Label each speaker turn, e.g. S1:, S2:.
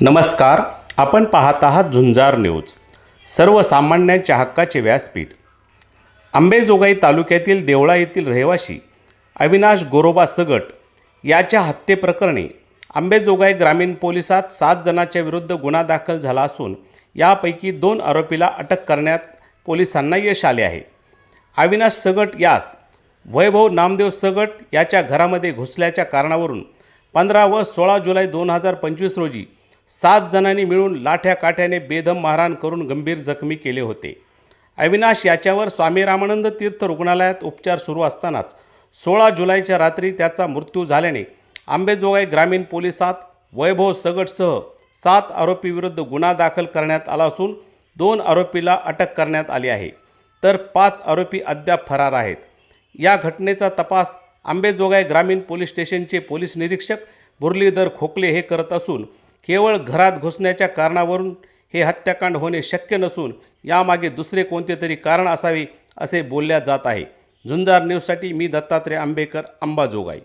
S1: नमस्कार आपण पाहत आहात झुंजार न्यूज. सर्वसामान्यांच्या हक्काचे व्यासपीठ. आंबेजोगाई तालुक्यातील देवळा येथील रहिवासी अविनाश गोरोबा सगट याच्या हत्येप्रकरणी आंबेजोगाई ग्रामीण पोलिसात सात जणांच्या विरुद्ध गुन्हा दाखल झाला असून यापैकी दोन आरोपीला अटक करण्यात पोलिसांना यश आले आहे. अविनाश सगट यास वैभव नामदेव सगट याच्या घरामध्ये घुसल्याच्या कारणावरून पंधरा व सोळा जुलै दोन हजार पंचवीस रोजी सात जणांनी मिळून लाठ्या काठ्याने बेदम मारहाण करून गंभीर जखमी केले होते. अविनाश याच्यावर स्वामी रामानंद तीर्थ रुग्णालयात उपचार सुरू असतानाच सोळा जुलैच्या रात्री त्याचा मृत्यू झाल्याने आंबेजोगाई ग्रामीण पोलिसात वैभव सगटसह सात आरोपीविरुद्ध गुन्हा दाखल करण्यात आला असून दोन आरोपीला अटक करण्यात आली आहे. तर पाच आरोपी अद्याप फरार आहेत. या घटनेचा तपास आंबेजोगाई ग्रामीण पोलीस स्टेशनचे पोलीस निरीक्षक मुरलीधर खोकले हे करत असून केवळ घरात घुसण्याच्या कारणावरून हे हत्याकांड होणे शक्य नसून यामागे दुसरे कोणते तरी कारण असावे असे बोलल्या जात आहे. झुंजार न्यूजसाठी मी दत्तात्रय आंबेकर अंबाजोगाई.